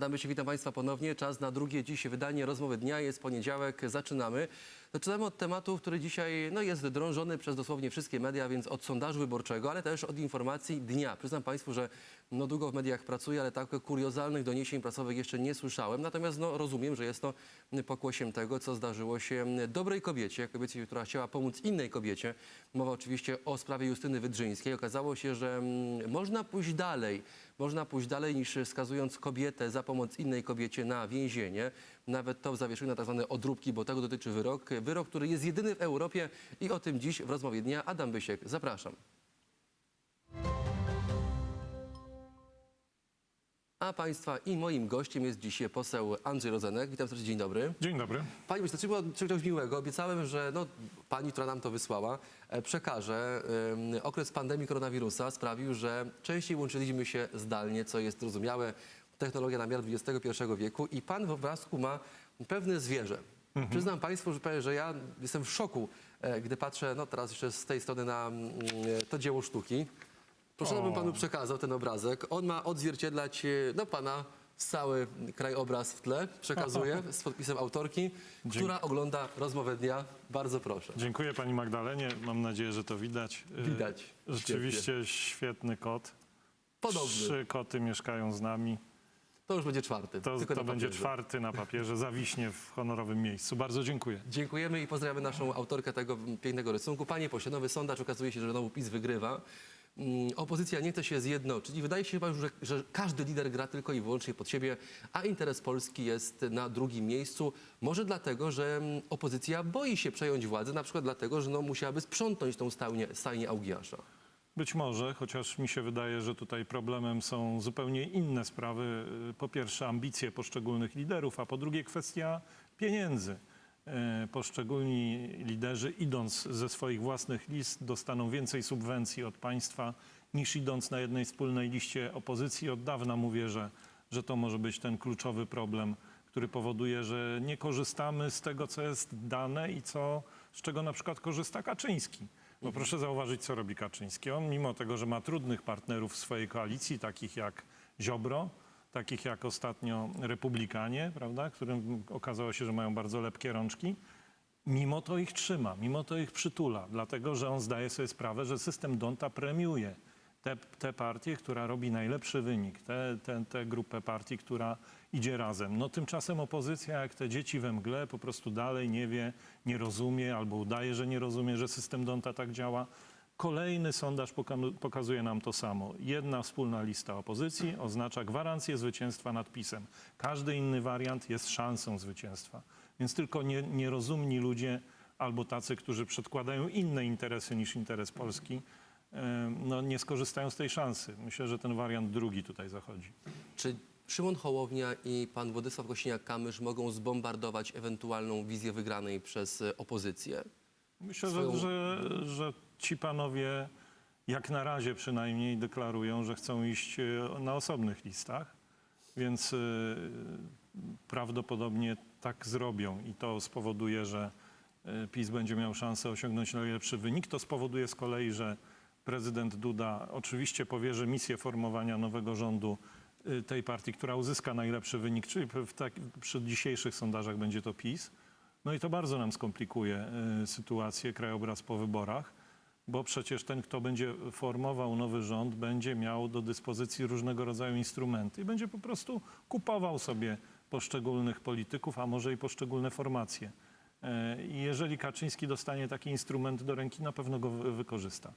Adam Bysiek, witam Państwa ponownie. Czas na drugie dziś wydanie Rozmowy Dnia. Jest poniedziałek, zaczynamy. Zaczynamy od tematu, który dzisiaj no, jest drążony przez dosłownie wszystkie media, więc od sondażu wyborczego, ale też od informacji dnia. Przyznam Państwu, że no, długo w mediach pracuję, ale tak kuriozalnych doniesień prasowych jeszcze nie słyszałem. Natomiast no, rozumiem, że jest to pokłosiem tego, co zdarzyło się dobrej kobiecie, kobiecie, która chciała pomóc innej kobiecie. Mowa oczywiście o sprawie Justyny Wydrzyńskiej. Okazało się, że mm, można pójść dalej. Można pójść dalej niż skazując kobietę za pomoc innej kobiecie na więzienie. Nawet to w zawieszeniu na tzw. odróbki, bo tego dotyczy wyrok. Wyrok, który jest jedyny w Europie i o tym dziś w rozmowie dnia. Adam Bysiek, zapraszam. A Państwa i moim gościem jest dziś poseł Andrzej Rozenek. Witam serdecznie, dzień dobry. Dzień dobry. Pani myślę, było czegoś miłego. Obiecałem, że no, pani, która nam to wysłała, e, przekaże. Okres pandemii koronawirusa sprawił, że częściej łączyliśmy się zdalnie, co jest zrozumiałe. Technologia na miarę XXI wieku i pan w obrazku ma pewne zwierzę. Przyznam Państwu, że, że ja jestem w szoku, e, gdy patrzę, no teraz jeszcze z tej strony na mm, e, to dzieło sztuki. Proszę, abym panu przekazał ten obrazek. On ma odzwierciedlać e, no, pana cały krajobraz w tle. Przekazuję z podpisem autorki, która ogląda rozmowę dnia. Bardzo proszę. Dziękuję pani Magdalenie. Mam nadzieję, że to widać. Widać. Rzeczywiście świetny kot. Podobny. Trzy koty mieszkają z nami. To już będzie czwarty. To, to będzie czwarty na papierze. Zawiśnie w honorowym miejscu. Bardzo dziękuję. Dziękujemy i pozdrawiamy naszą autorkę tego pięknego rysunku. Panie pośle, nowy sondaż okazuje się, że znowu PiS wygrywa. Mm, Opozycja nie chce się zjednoczyć i wydaje się chyba już, że, że każdy lider gra tylko i wyłącznie pod siebie, a interes Polski jest na drugim miejscu. Może dlatego, że mm, opozycja boi się przejąć władzę, na przykład dlatego, że no, musiałaby sprzątnąć tą stajnię, stajnię Augiasza. Być może, chociaż mi się wydaje, że tutaj problemem są zupełnie inne sprawy. Y, Po pierwsze ambicje poszczególnych liderów, a po drugie kwestia pieniędzy. Y, Poszczególni liderzy idąc ze swoich własnych list dostaną więcej subwencji od państwa niż idąc na jednej wspólnej liście opozycji. Od dawna mówię, że, że to może być ten kluczowy problem, który powoduje, że nie korzystamy z tego, co jest dane i co, z czego na przykład korzysta Kaczyński. Bo proszę zauważyć, co robi Kaczyński. On mimo tego, że ma trudnych partnerów w swojej koalicji, takich jak Ziobro, takich jak ostatnio Republikanie, prawda, którym okazało się, że mają bardzo lepkie rączki, mimo to ich trzyma, mimo to ich przytula, dlatego że on zdaje sobie sprawę, że system Donta premiuje te, te która robi najlepszy wynik, tę te, te grupę partii, która idzie razem. No tymczasem opozycja, jak te dzieci we mgle, po prostu dalej nie wie, nie rozumie albo udaje, że nie rozumie, że system Donta tak działa. Kolejny sondaż poka- pokazuje nam to samo. Jedna wspólna lista opozycji oznacza gwarancję zwycięstwa nad PiSem. Każdy inny wariant jest szansą zwycięstwa. Więc tylko nie, nierozumni ludzie albo tacy, którzy przedkładają inne interesy niż interes Polski, no, nie skorzystają z tej szansy. Myślę, że ten wariant drugi tutaj zachodzi. Czy Szymon Hołownia i pan Władysław Kosiniak-Kamysz mogą zbombardować ewentualną wizję wygranej przez e, opozycję? Myślę, Swoją- że, że, że ci panowie jak na razie przynajmniej deklarują, że chcą iść e, na osobnych listach, więc e, prawdopodobnie tak zrobią i to spowoduje, że PiS będzie miał szansę osiągnąć najlepszy wynik. To spowoduje z kolei, że prezydent Duda oczywiście powierzy misję formowania nowego rządu e, tej partii, która uzyska najlepszy wynik, czyli tak, przy dzisiejszych sondażach będzie to PiS. No i to bardzo nam skomplikuje y, sytuację, krajobraz po wyborach, bo przecież ten, kto będzie formował nowy rząd, będzie miał do dyspozycji różnego rodzaju instrumenty i będzie po prostu kupował sobie poszczególnych polityków, a może i poszczególne formacje. Y, I jeżeli Kaczyński dostanie taki instrument do ręki, na pewno go wy- wykorzysta.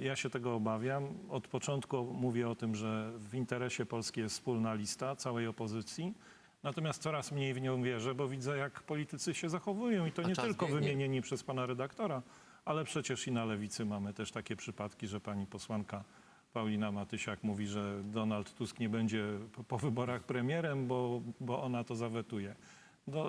Ja się tego obawiam. Od początku mówię o tym, że w interesie Polski jest wspólna lista całej opozycji. Natomiast coraz mniej w nią wierzę, bo widzę, jak politycy się zachowują i to A nie czas tylko biegnie. wymienieni przez pana redaktora, ale przecież i na lewicy mamy też takie przypadki, że pani posłanka Paulina Matysiak mówi, że Donald Tusk nie będzie po, po wyborach premierem, bo, bo ona to zawetuje. No,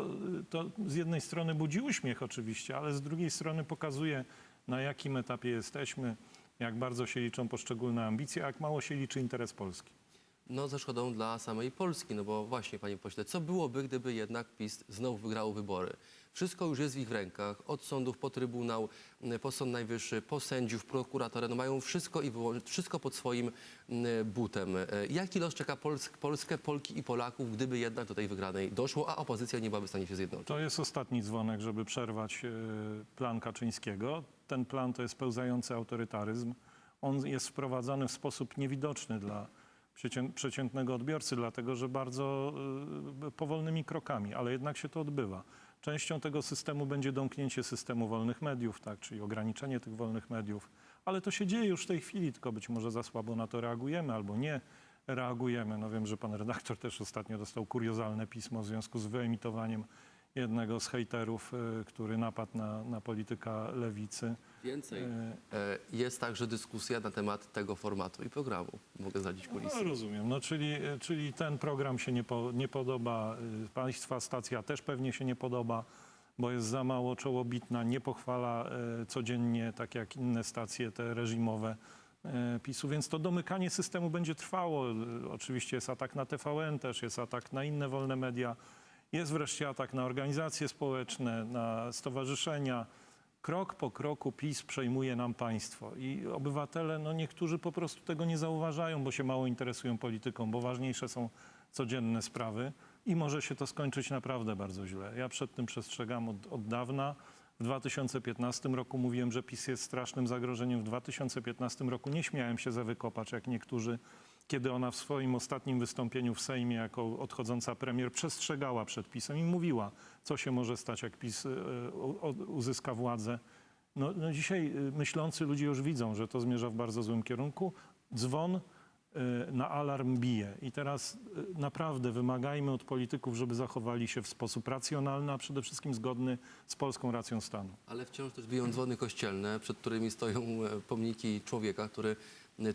to z jednej strony budzi uśmiech oczywiście, ale z drugiej strony pokazuje, na jakim etapie jesteśmy, jak bardzo się liczą poszczególne ambicje, a jak mało się liczy interes Polski. No ze szkodą dla samej Polski, no bo właśnie, panie pośle, co byłoby, gdyby jednak PiS znowu wygrał wybory? Wszystko już jest w ich rękach, od sądów po Trybunał, m, po Sąd Najwyższy, po sędziów, prokuratorę, no mają wszystko i wszystko pod swoim m, butem. E, Jaki los czeka Pols Polskę, Polki i Polaków, gdyby jednak do tej wygranej doszło, a opozycja nie byłaby w stanie się zjednoczyć? To jest ostatni dzwonek, żeby przerwać e, plan Kaczyńskiego. Ten plan to jest pełzający autorytaryzm. On jest wprowadzany w sposób niewidoczny dla przeciętnego odbiorcy, dlatego że bardzo e, powolnymi krokami, ale jednak się to odbywa. Częścią tego systemu będzie domknięcie systemu wolnych mediów, tak, czyli ograniczenie tych wolnych mediów, ale to się dzieje już w tej chwili, tylko być może za słabo na to reagujemy albo nie reagujemy. No wiem, że pan redaktor też ostatnio dostał kuriozalne pismo w związku z wyemitowaniem jednego z hejterów, y, który napadł na, na polityka lewicy. Więcej. Y, E, Jest także dyskusja na temat tego formatu i programu. Mogę zdradzić kulisy. No, rozumiem, no, czyli, czyli ten program się nie, po, nie podoba, państwa stacja też pewnie się nie podoba, bo jest za mało czołobitna, nie pochwala codziennie, tak jak inne stacje te reżimowe PiSu, więc to domykanie systemu będzie trwało. Oczywiście jest atak na TVN też, jest atak na inne wolne media, jest wreszcie atak na organizacje społeczne, na stowarzyszenia. Krok po kroku PiS przejmuje nam państwo i obywatele, no niektórzy po prostu tego nie zauważają, bo się mało interesują polityką, bo ważniejsze są codzienne sprawy i może się to skończyć naprawdę bardzo źle. Ja przed tym przestrzegam od, od dawna. W 2015 roku mówiłem, że PiS jest strasznym zagrożeniem. W 2015 roku nie śmiałem się za wykopacz, jak niektórzy, kiedy ona w swoim ostatnim wystąpieniu w Sejmie jako odchodząca premier przestrzegała przed PiSem i mówiła, co się może stać, jak PiS u- uzyska władzę. No, no dzisiaj y, myślący ludzie już widzą, że to zmierza w bardzo złym kierunku. Dzwon y, na alarm bije. I teraz naprawdę wymagajmy od polityków, żeby zachowali się w sposób racjonalny, a przede wszystkim zgodny z polską racją stanu. Ale wciąż też biją dzwony kościelne, przed którymi stoją e, pomniki człowieka, który e,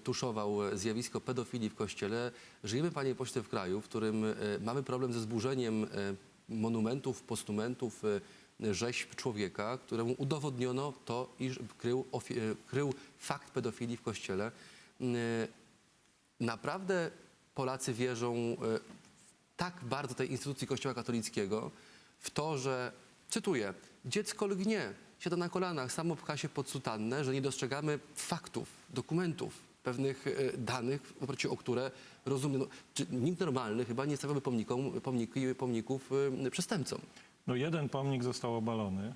tuszował e, zjawisko pedofilii w kościele. Żyjemy, panie pośle, w kraju, w którym e, mamy problem ze zburzeniem e, monumentów, postumentów, e, rzeźb człowieka, któremu udowodniono to, iż krył, e, krył fakt pedofilii w kościele. E, Naprawdę Polacy wierzą e, tak bardzo tej instytucji Kościoła katolickiego w to, że, cytuję, dziecko lgnie, siada na kolanach, samo pcha się pod sutannę, że nie dostrzegamy faktów, dokumentów, pewnych e, danych, w oparciu o które rozumie, no, czy nikt normalny chyba nie stawiałby pomnikom, pomniki, pomników e, przestępcom. No jeden pomnik został obalony.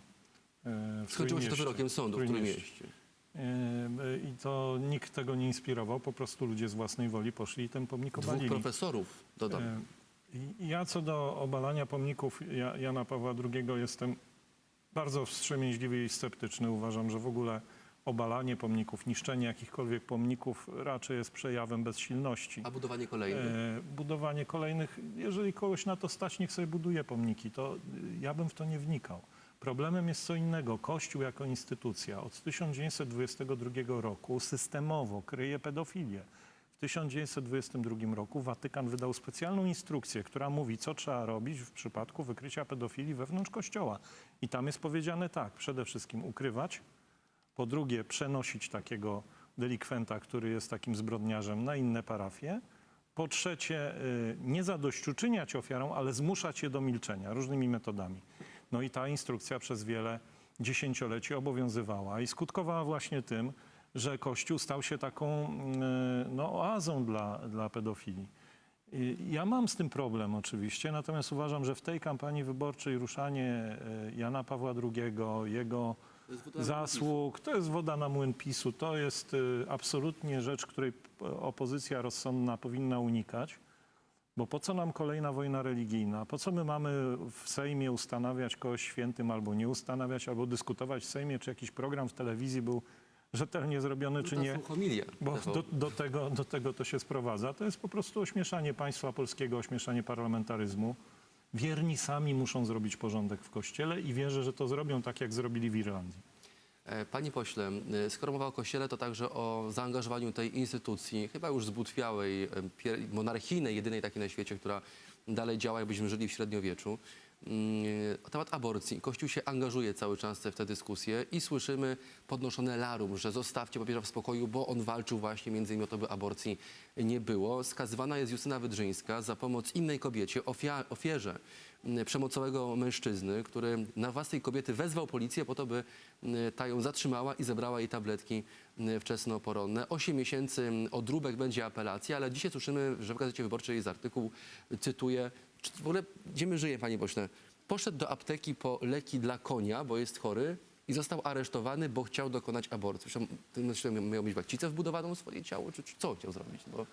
w Skończyło się to wyrokiem sądu w Trójmieście. I to nikt tego nie inspirował, po prostu ludzie z własnej woli poszli i ten pomnik Dwóch obalili. profesorów, dodam. E, Ja co do obalania pomników Ja- Jana Pawła II jestem bardzo wstrzemięźliwy i sceptyczny. Uważam, że w ogóle obalanie pomników, niszczenie jakichkolwiek pomników raczej jest przejawem bezsilności. A budowanie kolejnych? E, budowanie kolejnych, jeżeli kogoś na to stać, niech sobie buduje pomniki, to y, ja bym w to nie wnikał. Problemem jest co innego. Kościół jako instytucja od 1922 roku systemowo kryje pedofilię. W 1922 roku Watykan wydał specjalną instrukcję, która mówi, co trzeba robić w przypadku wykrycia pedofilii wewnątrz Kościoła. I tam jest powiedziane tak, przede wszystkim ukrywać, po drugie, przenosić takiego delikwenta, który jest takim zbrodniarzem, na inne parafie. Po trzecie, y, nie zadośćuczyniać ofiarom, ale zmuszać je do milczenia różnymi metodami. No i ta instrukcja przez wiele dziesięcioleci obowiązywała i skutkowała właśnie tym, że Kościół stał się taką y, no, oazą dla, dla pedofilii. Y, Ja mam z tym problem oczywiście, natomiast uważam, że w tej kampanii wyborczej ruszanie Jana Pawła II, jego Zasług, to jest woda na młyn PiSu, to jest y, absolutnie rzecz, której opozycja rozsądna powinna unikać. Bo po co nam kolejna wojna religijna? Po co my mamy w Sejmie ustanawiać kogoś świętym albo nie ustanawiać, albo dyskutować w Sejmie, czy jakiś program w telewizji był rzetelnie zrobiony, czy To nie? są homilie. Bo do, do, tego, do tego to się sprowadza. To jest po prostu ośmieszanie państwa polskiego, ośmieszanie parlamentaryzmu. Wierni sami muszą zrobić porządek w kościele i wierzę, że to zrobią tak, jak zrobili w Irlandii. E, Panie pośle, e, skoro mowa o Kościele, to także o zaangażowaniu tej instytucji, chyba już zbutwiałej, e, monarchijnej, jedynej takiej na świecie, która dalej działa, jakbyśmy żyli w średniowieczu. Mm, temat aborcji. Kościół się angażuje cały czas w tę dyskusję i słyszymy podnoszone larum, że zostawcie papieża w spokoju, bo on walczył właśnie między innymi o to, by aborcji nie było. Skazywana jest Justyna Wydrzyńska za pomoc innej kobiecie, ofierze mm, przemocowego mężczyzny, który na własnej kobiety wezwał policję po to, by mm, ta ją zatrzymała i zebrała jej tabletki wczesnoporonne. Osiem miesięcy odróbek będzie apelacja, ale dzisiaj słyszymy, że w Gazecie Wyborczej jest artykuł, cytuję, w ogóle gdzie my żyjemy, panie pośle? Poszedł do apteki po leki dla konia, bo jest chory i został aresztowany, bo chciał dokonać aborcji. Zresztą miał mieć wakcicę wbudowaną w swoje ciało, czy, czy co chciał zrobić? No Bo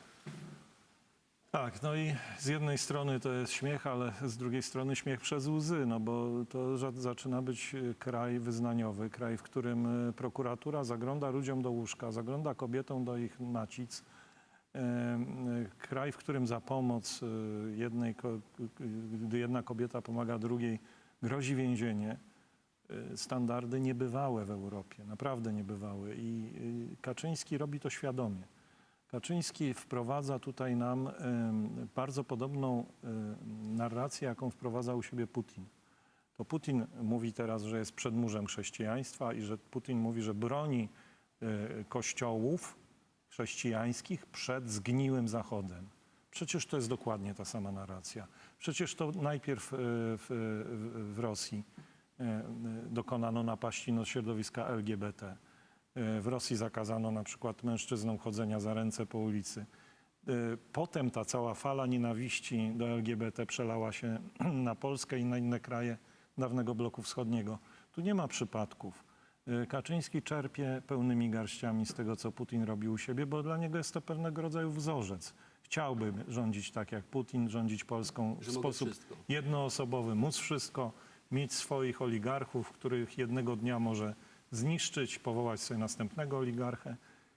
Tak, no i z jednej strony to jest śmiech, ale z drugiej strony śmiech przez łzy, no bo to za- zaczyna być y, kraj wyznaniowy, kraj, w którym y, prokuratura zagląda ludziom do łóżka, zagląda kobietom do ich macic. E, Kraj, w którym za pomoc jednej, gdy jedna kobieta pomaga drugiej, grozi więzienie. Standardy niebywałe w Europie, naprawdę niebywałe. I Kaczyński robi to świadomie. Kaczyński wprowadza tutaj nam bardzo podobną narrację, jaką wprowadza u siebie Putin. To Putin mówi teraz, że jest przedmurzem chrześcijaństwa i że Putin mówi, że broni e, kościołów chrześcijańskich przed zgniłym Zachodem. Przecież to jest dokładnie ta sama narracja. Przecież to najpierw e, w, w, w Rosji e, dokonano napaści na środowiska LGBT. E, W Rosji zakazano na przykład mężczyznom chodzenia za ręce po ulicy. E, Potem ta cała fala nienawiści do LGBT przelała się na Polskę i na inne kraje dawnego bloku wschodniego. Tu nie ma przypadków. E, Kaczyński czerpie pełnymi garściami z tego, co Putin robi u siebie, bo dla niego jest to pewnego rodzaju wzorzec. Chciałby rządzić tak jak Putin, rządzić Polską w sposób wszystko. jednoosobowy, móc wszystko, mieć swoich oligarchów, których jednego dnia może zniszczyć, powołać sobie następnego oligarchę.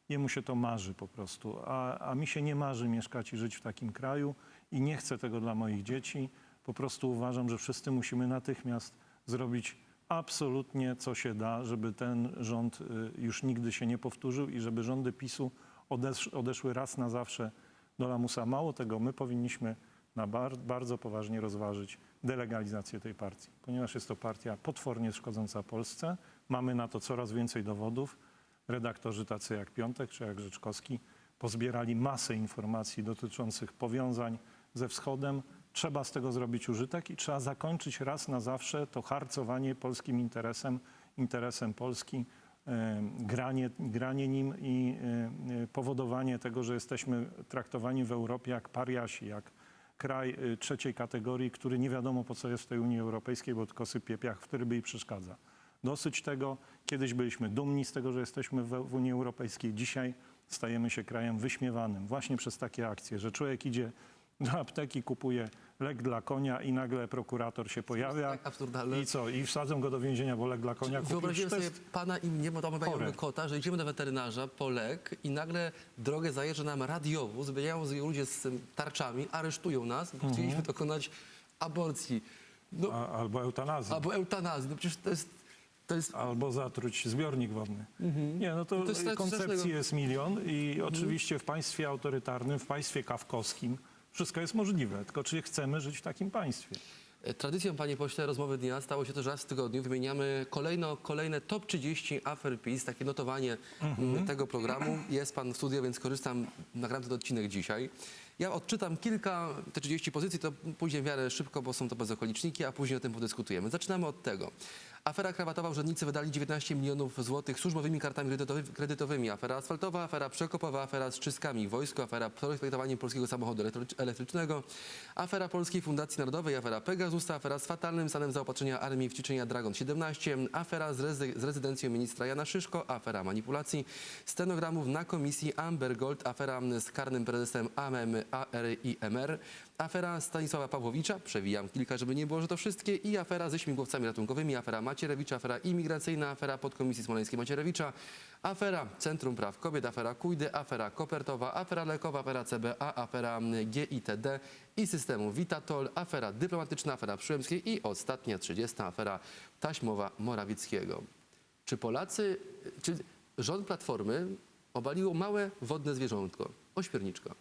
Jemu się to marzy po prostu, a, a mi się nie marzy mieszkać i żyć w takim kraju i nie chcę tego dla moich dzieci. Po prostu uważam, że wszyscy musimy natychmiast zrobić absolutnie co się da, żeby ten rząd y, już nigdy się nie powtórzył i żeby rządy PiSu odesz, odeszły raz na zawsze do lamusa. Mało tego, my powinniśmy na bar, bardzo poważnie rozważyć delegalizację tej partii, ponieważ jest to partia potwornie szkodząca Polsce. Mamy na to coraz więcej dowodów. Redaktorzy tacy jak Piątek czy jak Rzeczkowski pozbierali masę informacji dotyczących powiązań ze Wschodem. Trzeba z tego zrobić użytek i trzeba zakończyć raz na zawsze to harcowanie polskim interesem, interesem Polski, granie, granie nim i e, powodowanie tego, że jesteśmy traktowani w Europie jak pariasi, jak kraj y, trzeciej kategorii, który nie wiadomo po co jest w tej Unii Europejskiej, bo tylko sypie piach, w który by jej przeszkadza. Dosyć tego. Kiedyś byliśmy dumni z tego, że jesteśmy w, Unii Europejskiej. Dzisiaj stajemy się krajem wyśmiewanym właśnie przez takie akcje, że człowiek idzie do apteki, kupuje lek dla konia i nagle prokurator się pojawia. tak absurdalne. I co? I wsadzą go do więzienia, bo lek dla konia kupił. Wyobraziłem sobie jest- pana i mnie, bo tam mamy kota, że idziemy do weterynarza po lek i nagle drogę zajeżdża nam radiowóz, z ludzie z tarczami, aresztują nas, bo chcieliśmy dokonać aborcji. No, A, albo eutanazji. albo eutanazji. No przecież to jest, jest Albo zatruć zbiornik wodny. Nie, no to, To jest strasznego- koncepcji jest milion i oczywiście w państwie autorytarnym, w państwie kawkowskim wszystko jest możliwe. Tylko czy chcemy żyć w takim państwie? E, Tradycją, panie pośle, rozmowy dnia stało się to, że raz w tygodniu wymieniamy kolejno, kolejne top 30 afer PiS, takie notowanie mm, tego programu. Jest pan w studio, więc korzystam, nagram ten odcinek dzisiaj. Ja odczytam kilka, te 30 pozycji, to później w miarę szybko, bo są to bezokoliczniki, a później o tym podyskutujemy. Zaczynamy od tego. Afera krawatowa, urzędnicy wydali 19 milionów złotych służbowymi kartami kredytowy, kredytowymi. Afera asfaltowa, afera przekopowa, afera z czystkami w wojsku, afera projektowaniem polskiego samochodu elektrycznego, afera Polskiej Fundacji Narodowej, afera Pegasusa, afera z fatalnym stanem zaopatrzenia armii w ćwiczenia Dragon 17, afera z, rezy- z rezydencją ministra Jana Szyszko, afera manipulacji, stenogramów na komisji Amber Gold, afera z karnym prezesem AMM, ARIMR, afera Stanisława Pawłowicza, przewijam kilka, żeby nie było, że to wszystkie, i afera ze śmigłowcami ratunkowymi, afera Macierewicza, afera imigracyjna, afera podkomisji smoleńskiej Macierewicza, afera Centrum Praw Kobiet, afera Kujdy, afera Kopertowa, afera lekowa, afera CBA, afera GITD i systemu Vitatol, afera dyplomatyczna, afera Przyłębskiej i ostatnia, 30. afera taśmowa Morawieckiego. Czy Polacy, czy rząd Platformy obaliło małe wodne zwierzątko, ośmiorniczka?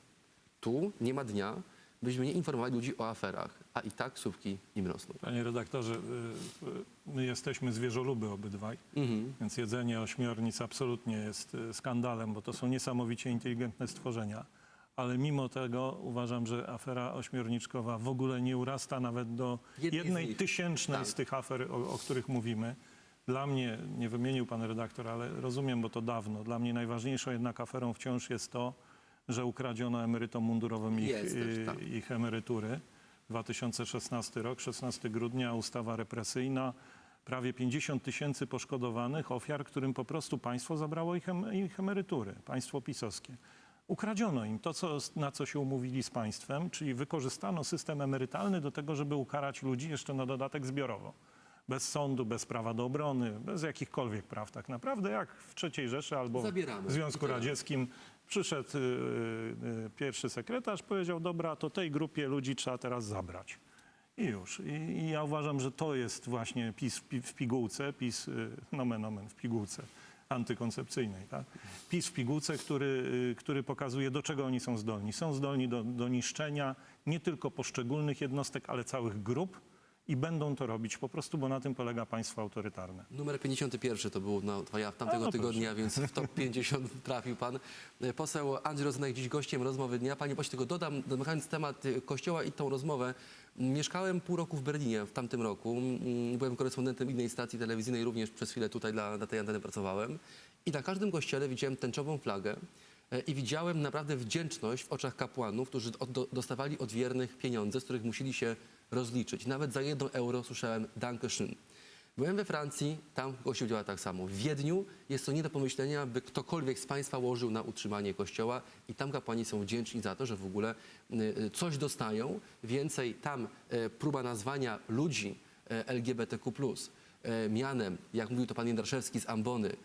Tu nie ma dnia, byśmy nie informowali ludzi o aferach, a i tak słupki im rosną. Panie redaktorze, y, y, my jesteśmy zwierzoluby obydwaj, Mhm. więc jedzenie ośmiornic absolutnie jest y, skandalem, bo to są niesamowicie inteligentne stworzenia. Ale mimo tego uważam, że afera ośmiorniczkowa w ogóle nie urasta nawet do Jednej z jednej nich. tysięcznej Tak. z tych afer, o, o których mówimy. Dla mnie, nie wymienił pan redaktor, ale rozumiem, bo to dawno, dla mnie najważniejszą jednak aferą wciąż jest to, że ukradziono emerytom mundurowym ich, Jest też, y, tak. ich emerytury. 2016 rok, 16 grudnia, ustawa represyjna. Prawie 50 tysięcy poszkodowanych, ofiar, którym po prostu państwo zabrało ich, em- ich emerytury, państwo pisowskie. Ukradziono im to, co, na co się umówili z państwem, czyli wykorzystano system emerytalny do tego, żeby ukarać ludzi jeszcze na dodatek zbiorowo. Bez sądu, bez prawa do obrony, bez jakichkolwiek praw tak naprawdę, jak w III Rzeszy albo Zabieramy. w Związku. Radzieckim. Przyszedł y, y, pierwszy sekretarz, powiedział, dobra, to tej grupie ludzi trzeba teraz zabrać. I już. I, I ja uważam, że to jest właśnie PiS w, pi- w pigułce, PiS, y, nomen omen, w pigułce antykoncepcyjnej. Tak? PiS w pigułce, który, y, który pokazuje, do czego oni są zdolni. Są zdolni do, do niszczenia nie tylko poszczególnych jednostek, ale całych grup i będą to robić po prostu, bo na tym polega państwo autorytarne. Numer 51 to był no, twoja tamtego A, no tygodnia, więc w top 50 trafił pan. E, Poseł Andrzej Rozenek dziś gościem rozmowy dnia. Panie pośle, tylko dodam, domykając temat y, kościoła i tą rozmowę. Mieszkałem pół roku w Berlinie w tamtym roku. Byłem korespondentem innej stacji telewizyjnej, również przez chwilę tutaj dla, dla tej anteny pracowałem. I na każdym kościele widziałem tęczową flagę. E, I widziałem naprawdę wdzięczność w oczach kapłanów, którzy od, do, dostawali od wiernych pieniądze, z których musieli się rozliczyć. Nawet za jedno euro słyszałem Danke schön. Byłem we Francji, tam kościół działa tak samo. W Wiedniu jest to nie do pomyślenia, by ktokolwiek z Państwa łożył na utrzymanie kościoła i tam kapłani są wdzięczni za to, że w ogóle y, coś dostają. Więcej tam y, próba nazwania ludzi y, LGBTQ+, y, mianem, jak mówił to pan Jędraszewski z Ambony,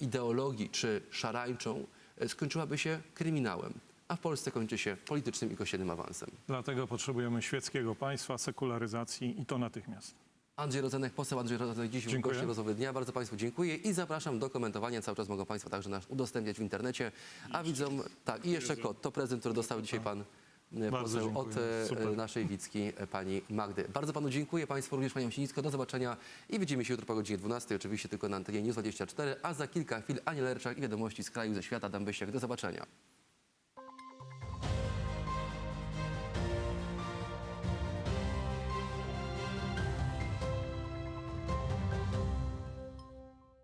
ideologii czy szarańczą, skończyłaby się kryminałem. A w Polsce kończy się politycznym i kościelnym awansem. Dlatego potrzebujemy świeckiego państwa, sekularyzacji i to natychmiast. Andrzej Rodzenek, poseł Andrzej Rodzenek, dziś Dziękuję. gościem rozmowy dnia. Bardzo Państwu dziękuję i zapraszam do komentowania. Cały czas mogą Państwo także nas udostępniać w internecie. A widzą, tak, i jeszcze kod. To prezent, który dostał dzisiaj Pan e, Bardzo poseł od e, Super. naszej Wicki, e, Pani Magdy. Bardzo Panu dziękuję, Państwu również Panią Sinicko. Do zobaczenia i widzimy się jutro po godzinie 12, oczywiście tylko na antenie News 24, a za kilka chwil Aniel Lerczak i wiadomości z kraju, ze świata, Dam Byściak. Do zobaczenia.